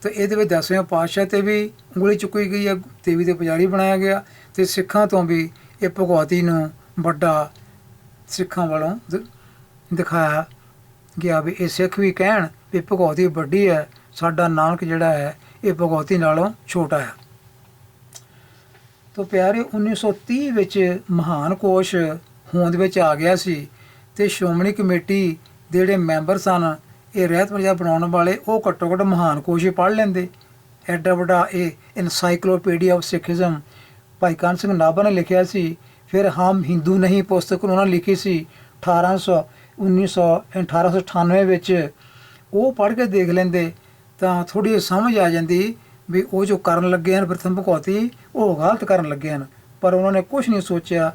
ਤੇ ਇਹਦੇ ਵਿੱਚ ਦਸਵੇਂ ਪਾਤਸ਼ਾਹ ਤੇ ਵੀ ਉਂਗਲੀ ਚੁੱਕੀ ਗਈ ਹੈ, ਦੇਵੀ ਦੇ ਪੁਜਾਰੀ ਬਣਾਇਆ ਗਿਆ ਤੇ ਸਿੱਖਾਂ ਤੋਂ ਵੀ ਇਹ ਭਗਵਤੀ ਨੂੰ ਵੱਡਾ ਸਿੱਖਾਂ ਵੱਲੋਂ ਦ- ਦਿਖਾਇਆ ਗਿਆ ਵੀ ਇਹ ਸਿੱਖ ਵੀ ਕਹਿਣ ਵੀ ਭਗਵਤੀ ਵੱਡੀ ਹੈ, ਸਾਡਾ ਨਾਨਕ ਜਿਹੜਾ ਹੈ, ਇਹ ਭਗਵਤੀ ਨਾਲੋਂ ਛੋਟਾ ਹੈ। ਤੋਂ ਪਿਆਰੇ 1930 ਵਿੱਚ ਮਹਾਨ ਕੋਸ਼ ਹੋਂਦ ਵਿੱਚ ਆ ਗਿਆ ਸੀ ਤੇ ਸ਼੍ਰੋਮਣੀ ਕਮੇਟੀ ਦੇ ਜਿਹੜੇ ਮੈਂਬਰ ਸਨ, ਇਹ ਰਹਿਤ ਮਰਜ਼ਾ ਬਣਾਉਣ ਵਾਲੇ, ਉਹ ਘੱਟੋ ਘੱਟ ਮਹਾਨ ਕੋਸ਼ ਪੜ੍ਹ ਲੈਂਦੇ। ਐਡਾ ਵੱਡਾ ਇਹ ਇਨਸਾਈਕਲੋਪੀਡੀਆ ਆਫ ਸਿੱਖੀਜ਼ਮ ਭਾਈ ਕਾਨ ਸਿੰਘ ਨਾਭਾ ਨੇ ਲਿਖਿਆ ਸੀ। ਫਿਰ ਹਮ ਹਿੰਦੂ ਨਹੀਂ ਪੁਸਤਕ ਉਹਨਾਂ ਨੇ ਲਿਖੀ ਸੀ 1800 1900 1898 ਵਿੱਚ। ਉਹ ਪੜ੍ਹ ਕੇ ਦੇਖ ਲੈਂਦੇ ਤਾਂ ਥੋੜੀ ਸਮਝ ਆ ਜਾਂਦੀ ਵੀ ਉਹ ਜੋ ਕਰਨ ਲੱਗੇ ਹਨ, ਪ੍ਰਥਮ ਭਗਵਤੀ, ਉਹ ਗਲਤ ਕਰਨ ਲੱਗੇ ਹਨ। ਪਰ ਉਹਨਾਂ ਨੇ ਕੁਝ ਨਹੀਂ ਸੋਚਿਆ,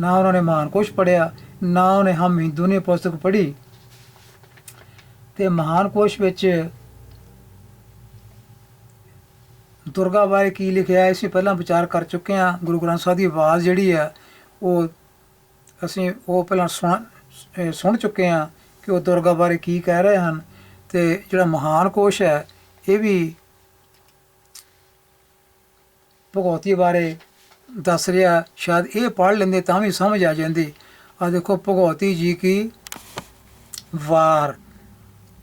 ਨਾ ਉਹਨਾਂ ਨੇ ਮਹਾਨ ਕੁਝ ਪੜਿਆ ਨਾ ਉਹਨੇ ਹਮ ਹਿੰਦੂ ਨੇ ਪੁਸਤਕ ਪੜ੍ਹੀ। ਤੇ ਮਹਾਨ ਕੋਸ਼ ਵਿੱਚ ਦੁਰਗਾ ਬਾਰੇ ਕੀ ਲਿਖਿਆ ਹੈ ਅਸੀਂ ਪਹਿਲਾਂ ਵਿਚਾਰ ਕਰ ਚੁੱਕੇ ਹਾਂ। ਗੁਰੂ ਗ੍ਰੰਥ ਸਾਹਿਬ ਦੀ ਆਵਾਜ਼ ਜਿਹੜੀ ਹੈ, ਉਹ ਅਸੀਂ ਉਹ ਪਹਿਲਾਂ ਸੁਣ ਸੁਣ ਚੁੱਕੇ ਹਾਂ ਕਿ ਉਹ ਦੁਰਗਾ ਬਾਰੇ ਕੀ ਕਹਿ ਰਹੇ ਹਨ। ਤੇ ਜਿਹੜਾ ਮਹਾਨ ਕੋਸ਼ ਹੈ, ਇਹ ਵੀ ਭਗਵਤੀ ਬਾਰੇ ਦੱਸ ਰਿਹਾ, ਸ਼ਾਇਦ ਇਹ ਪੜ੍ਹ ਲੈਂਦੇ ਤਾਂ ਵੀ ਸਮਝ ਆ ਜਾਂਦੀ। ਆ ਦੇਖੋ, ਭਗਵਤੀ ਜੀ ਕੀ ਵਾਰ।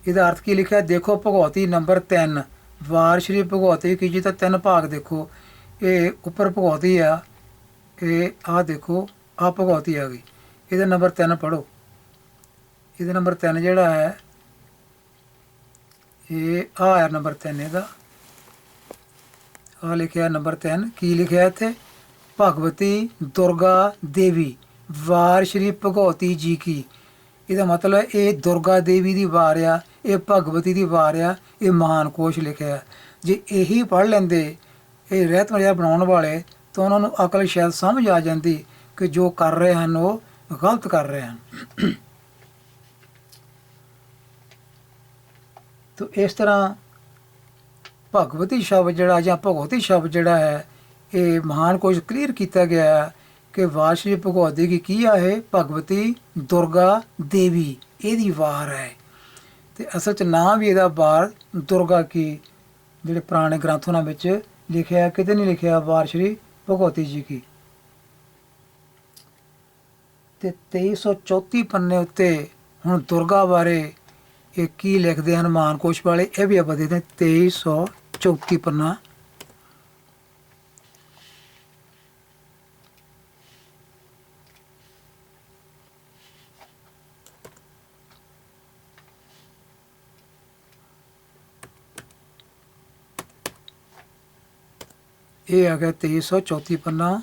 ਇਹਦਾ ਅਰਥ ਕੀ ਲਿਖਿਆ? ਦੇਖੋ, ਭਗਵਤੀ ਨੰਬਰ 3 ਵਾਰ ਸ਼੍ਰੀ ਭਗਵਤੀ ਕੀ ਜੀ ਦਾ ਤਿੰਨ ਭਾਗ ਦੇਖੋ। ਇਹ ਉੱਪਰ ਭਗਵਤੀ ਆ, ਇਹ ਆ ਦੇਖੋ ਆ ਭਗਵਤੀ ਆ ਗਈ। ਇਹਦਾ ਨੰਬਰ 3 ਪੜੋ ਇਹਦਾ ਨੰਬਰ 3 ਜਿਹੜਾ ਹੈ, ਇਹ ਆ ਹੈ ਨੰਬਰ 3 ਇਹਦਾ। ਆ ਲਿਖਿਆ ਨੰਬਰ 3 ਕੀ ਲਿਖਿਆ ਇੱਥੇ? ਭਗਵਤੀ ਦੁਰਗਾ ਦੇਵੀ। ਵਾਰ ਸ਼੍ਰੀ ਭਗਵਤੀ ਜੀ ਕੀ। ਇਹਦਾ ਮਤਲਬ ਇਹ ਦੁਰਗਾ ਦੇਵੀ ਦੀ ਵਾਰ ਆ, ਇਹ ਭਗਵਤੀ ਦੀ ਵਾਰ ਆ, ਇਹ ਮਹਾਨ ਕੋਸ਼ ਲਿਖਿਆ ਜੇ ਇਹੀ ਪੜ੍ਹ ਲੈਂਦੇ, ਇਹ ਰਹਿਤ ਮਰਿਆ ਬਣਾਉਣ ਵਾਲੇ, ਤਾਂ ਉਹਨਾਂ ਨੂੰ ਅਕਲ ਸ਼ਾਇਦ ਸਮਝ ਆ ਜਾਂਦੀ ਕਿ ਜੋ ਕਰ ਰਹੇ ਹਨ, ਉਹ ਗਲਤ ਕਰ ਰਹੇ ਹਨ। ਤੋ ਇਸ ਤਰ੍ਹਾਂ ਭਗਵਤੀ ਸ਼ਬਦ ਜਿਹੜਾ ਜਾਂ ਭਗਵਤੀ ਸ਼ਬਦ ਜਿਹੜਾ ਹੈ, ਇਹ ਮਹਾਨ ਕੋਸ਼ ਕਲੀਅਰ ਕੀਤਾ ਗਿਆ ਹੈ ਕਿ ਵਾਸ਼ੀ ਭਗਵਤੀ ਕੀ ਕੀ ਹੈ ਭਗਵਤੀ ਦੁਰਗਾ ਦੇਵੀ, ਇਹਦੀ ਵਾਰ ਹੈ। ਤੇ ਅਸਲ ਚ ਨਾਮ ਵੀ ਇਹਦਾ ਵਾਰ ਦੁਰਗਾ ਕੀ, ਜਿਹੜੇ ਪੁਰਾਣੇ ਗ੍ਰੰਥਾਂ ਵਿੱਚ ਲਿਖਿਆ ਕਿਤੇ ਨਹੀਂ ਲਿਖਿਆ ਵਾਰ ਸ਼੍ਰੀ ਭਗਵਤੀ ਜੀ ਕੀ। ਤੇ 2334 ਪੰਨੇ ਉੱਤੇ ਹੁਣ ਦੁਰਗਾ ਬਾਰੇ ਇਹ ਕੀ ਲਿਖਦੇ ਹਨ ਮਾਨਕੋਸ਼ ਵਾਲੇ, ਇਹ ਵੀ ਆਪਾਂ ਦੇਖਦੇ 2300 ਚੌਥੀ ਪੰਨਾ ਇਹ ਆ ਗਿਆ 2334 ਪੰਨਾ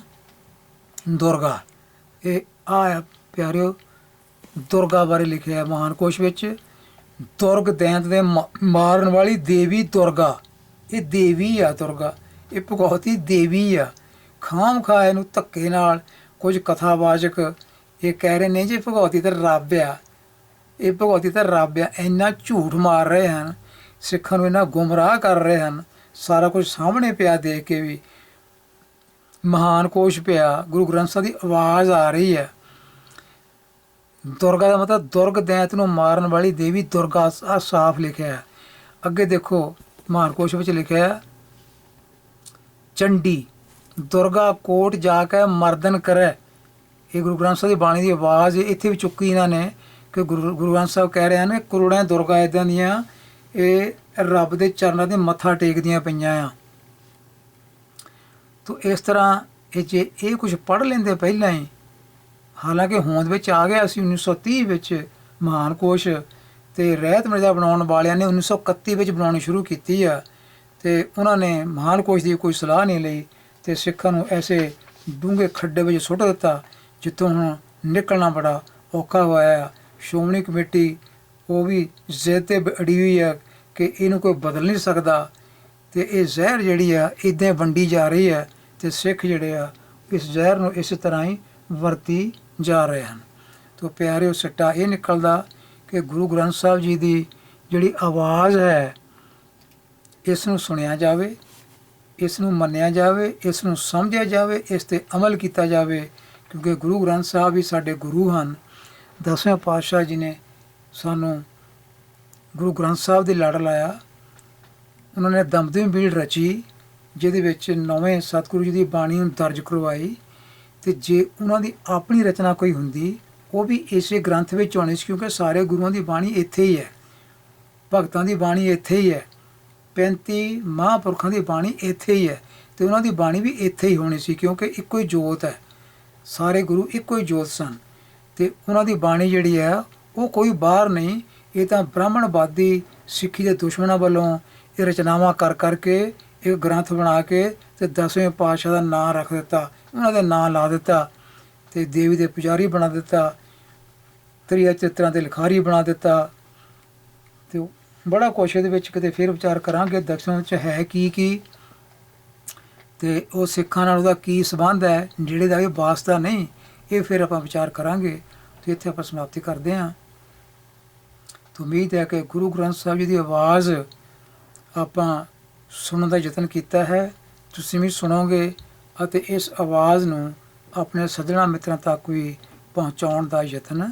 ਦੁਰਗਾ। ਇਹ ਆ ਪਿਆਰਿਓ, ਦੁਰਗਾ ਬਾਰੇ ਲਿਖਿਆ ਹੈ ਮਹਾਨ ਕੋਸ਼ ਵਿੱਚ। ਦੁਰਗ ਦੈਂਤ ਦੇ ਮਾਰਨ ਵਾਲੀ ਦੇਵੀ ਦੁਰਗਾ। ਇਹ ਦੇਵੀ ਆ ਦੁਰਗਾ। ਇਹ ਭਗਵਤੀ ਦੇਵੀ ਆ। ਖਾਮ ਖਾ ਇਹਨੂੰ ਧੱਕੇ ਨਾਲ ਕੁਝ ਕਥਾਵਾਚਕ ਇਹ ਕਹਿ ਰਹੇ ਨੇ ਜੀ ਭਗਵਤੀ ਤਾਂ ਰੱਬ ਆ। ਇਹ ਭਗਵਤੀ ਤਾਂ ਰੱਬ ਆ, ਇੰਨਾ ਝੂਠ ਮਾਰ ਰਹੇ ਹਨ, ਸਿੱਖਾਂ ਨੂੰ ਇੰਨਾ ਗੁੰਮਰਾਹ ਕਰ ਰਹੇ ਹਨ, ਸਾਰਾ ਕੁਝ ਸਾਹਮਣੇ ਪਿਆ ਦੇਖ ਕੇ ਵੀ। ਮਹਾਨ ਕੋਸ਼ ਪਿਆ, ਗੁਰੂ ਗ੍ਰੰਥ ਸਾਹਿਬ ਦੀ ਆਵਾਜ਼ ਆ ਰਹੀ ਹੈ ਦੁਰਗਾ ਦਾ ਮਤਲਬ ਦੁਰਗ ਦੈਂਤ ਨੂੰ ਮਾਰਨ ਵਾਲੀ ਦੇਵੀ ਦੁਰਗਾ ਆ ਸਾਫ਼ ਲਿਖਿਆ। ਹੈ ਅੱਗੇ ਦੇਖੋ ਮਹਾਨ ਵਿੱਚ ਲਿਖਿਆ ਹੈ, ਚੰਡੀ, ਦੁਰਗਾ ਕੋਟ ਜਾ ਕੇ ਮਰਦਨ ਕਰੈ। ਇਹ ਗੁਰੂ ਗ੍ਰੰਥ ਸਾਹਿਬ ਦੀ ਬਾਣੀ ਦੀ ਆਵਾਜ਼ ਇੱਥੇ ਵੀ ਚੁੱਕੀ ਇਹਨਾਂ ਨੇ ਕਿ ਗੁਰੂ ਗੁਰੂ ਗ੍ਰੰਥ ਸਾਹਿਬ ਕਹਿ ਰਹੇ ਹਨ ਕਰੋੜਾਂ ਦੁਰਗਾ ਇਦਾਂ ਦੀਆਂ ਇਹ ਰੱਬ ਦੇ ਚਰਨਾਂ ਤੇ ਮੱਥਾ ਟੇਕਦੀਆਂ ਪਈਆਂ ਆ। ਤੋ ਇਸ ਤਰ੍ਹਾਂ ਇਹ ਜੇ ਇਹ ਕੁਝ ਪੜ੍ਹ ਲੈਂਦੇ ਪਹਿਲਾਂ ਹੀ, ਹਾਲਾਂਕਿ ਹੋਂਦ ਵਿੱਚ ਆ ਗਿਆ ਸੀ 1930 ਵਿੱਚ ਮਹਾਨ ਕੋਸ਼ ਤੇ ਰਹਿਤ ਮਰਜ਼ਾ ਬਣਾਉਣ ਵਾਲਿਆਂ ਨੇ 1931 ਵਿੱਚ ਬਣਾਉਣੀ ਸ਼ੁਰੂ ਕੀਤੀ ਆ ਤੇ ਉਹਨਾਂ ਨੇ ਮਹਾਨ ਕੋਸ਼ ਦੀ ਕੋਈ ਸਲਾਹ ਨਹੀਂ ਲਈ ਤੇ ਸਿੱਖਾਂ ਨੂੰ ਐਸੇ ਡੂੰਘੇ ਖੱਡੇ ਵਿੱਚ ਸੁੱਟ ਦਿੱਤਾ, ਜਿੱਥੋਂ ਹੁਣ ਨਿਕਲਣਾ ਬੜਾ ਔਖਾ ਹੋਇਆ ਆ। ਸ਼੍ਰੋਮਣੀ ਕਮੇਟੀ, ਉਹ ਵੀ ਜ਼ਿੱਦ ਤੇ ਅੜੀ ਹੋਈ ਆ ਕਿ ਇਹਨੂੰ ਕੋਈ ਬਦਲ ਨਹੀਂ ਸਕਦਾ ਤੇ ਇਹ ਜ਼ਹਿਰ ਜਿਹੜੀ ਆ, ਇਦਾਂ ਵੰਡੀ ਜਾ ਰਹੀ ਹੈ ਤੇ ਸਿੱਖ ਜਿਹੜੇ ਆ, ਇਸ ਜ਼ਹਿਰ ਨੂੰ ਇਸ ਤਰ੍ਹਾਂ ਹੀ ਵਰਤੀ ਜਾ ਰਹੇ ਹਨ। ਤੋ ਪਿਆਰਿਓ, ਸਿੱਟਾ ਇਹ ਨਿਕਲਦਾ ਕਿ ਗੁਰੂ ਗ੍ਰੰਥ ਸਾਹਿਬ ਜੀ ਦੀ ਜਿਹੜੀ ਆਵਾਜ਼ ਹੈ, ਇਸ ਨੂੰ ਸੁਣਿਆ ਜਾਵੇ, ਇਸ ਨੂੰ ਮੰਨਿਆ ਜਾਵੇ, ਇਸ ਨੂੰ ਸਮਝਿਆ ਜਾਵੇ, ਇਸ ਤੇ ਅਮਲ ਕੀਤਾ ਜਾਵੇ, ਕਿਉਂਕਿ ਗੁਰੂ ਗ੍ਰੰਥ ਸਾਹਿਬ ਵੀ ਸਾਡੇ ਗੁਰੂ ਹਨ। ਦਸਵੇਂ ਪਾਤਸ਼ਾਹ ਜੀ ਨੇ ਸਾਨੂੰ ਗੁਰੂ ਗ੍ਰੰਥ ਸਾਹਿਬ ਦੀ ਲੜ ਲਾਇਆ। ਉਹਨਾਂ ਨੇ ਦਮਦਮੀ ਬੀੜ ਰਚੀ, ਜਿਹਦੇ ਵਿੱਚ ਨੌਵੇਂ ਸਤਿਗੁਰੂ ਜੀ ਦੀ ਬਾਣੀ ਨੂੰ ਦਰਜ ਕਰਵਾਈ, ਤੇ ਜੇ ਉਹਨਾਂ ਦੀ ਆਪਣੀ ਰਚਨਾ ਕੋਈ ਹੁੰਦੀ ਉਹ ਵੀ ਇਸੇ ਗ੍ਰੰਥ ਵਿੱਚ ਹੋਣੀ ਸੀ, ਕਿਉਂਕਿ ਸਾਰੇ ਗੁਰੂਆਂ ਦੀ ਬਾਣੀ ਇੱਥੇ ਹੀ ਹੈ। ਭਗਤਾਂ ਦੀ ਬਾਣੀ ਇੱਥੇ ਹੀ ਹੈ। 35 ਮਹਾਂਪੁਰਖਾਂ ਦੀ ਬਾਣੀ ਇੱਥੇ ਹੀ ਹੈ ਤੇ ਉਹਨਾਂ ਦੀ ਬਾਣੀ ਵੀ ਇੱਥੇ ਹੀ ਹੋਣੀ ਸੀ, ਕਿਉਂਕਿ ਇੱਕੋ ਹੀ ਜੋਤ ਹੈ। ਸਾਰੇ ਗੁਰੂ ਇੱਕੋ ਹੀ ਜੋਤ ਸਨ ਤੇ ਉਹਨਾਂ ਦੀ ਬਾਣੀ ਜਿਹੜੀ ਹੈ, ਉਹ ਕੋਈ ਬਾਹਰ ਨਹੀਂ। ਇਹ ਤਾਂ ਬ੍ਰਾਹਮਣਵਾਦੀ ਸਿੱਖੀ ਦੇ ਦੁਸ਼ਮਣਾਂ ਵੱਲੋਂ ਇਹ ਰਚਨਾਵਾਂ ਕਰ ਕਰਕੇ ਇੱਕ ਗ੍ਰੰਥ ਬਣਾ ਕੇ ਤੇ ਦਸਵੇਂ ਪਾਤਸ਼ਾਹ ਦਾ ਨਾਮ ਰੱਖ ਦਿੱਤਾ, ਉਹਨਾਂ ਦੇ ਨਾਮ ਲਾ ਦਿੱਤਾ ਤੇ ਦੇਵੀ ਦੇ ਪੁਜਾਰੀ ਬਣਾ ਦਿੱਤਾ। ਤ੍ਰਿਆ ਚਿੱਤਰਾਂ 'ਤੇ ਲਿਖਾਰੀ ਬਣਾ ਦਿੱਤਾ। ਤੇ ਬੜਾ ਕੁਛ ਇਹਦੇ ਵਿੱਚ ਕਿਤੇ ਫਿਰ ਵਿਚਾਰ ਕਰਾਂਗੇ ਦਸਵੇਂ ਵਿੱਚ ਹੈ ਕੀ ਕੀ। ਤੇ ਉਹ ਸਿੱਖਾਂ ਨਾਲ ਉਹਦਾ ਕੀ ਸਬੰਧ ਹੈ, ਜਿਹੜੇ ਦਾ ਇਹ ਵਾਸਤਾ ਨਹੀਂ, ਇਹ ਫਿਰ ਆਪਾਂ ਵਿਚਾਰ ਕਰਾਂਗੇ। ਤੇ ਇੱਥੇ ਆਪਾਂ ਸਮਾਪਤੀ ਕਰਦੇ ਹਾਂ। ਤਾਂ ਉਮੀਦ ਹੈ ਕਿ ਗੁਰੂ ਗ੍ਰੰਥ ਸਾਹਿਬ ਜੀ ਦੀ ਆਵਾਜ਼ ਆਪਾਂ ਸੁਣਨ ਦਾ ਯਤਨ ਕੀਤਾ ਹੈ। ਤੁਸੀਂ ਵੀ ਸੁਣੋਗੇ ਅਤੇ ਇਸ ਆਵਾਜ਼ ਨੂੰ ਆਪਣੇ ਸੱਜਣਾ ਮਿੱਤਰਾਂ ਤੱਕ ਵੀ ਪਹੁੰਚਾਉਣ ਦਾ ਯਤਨ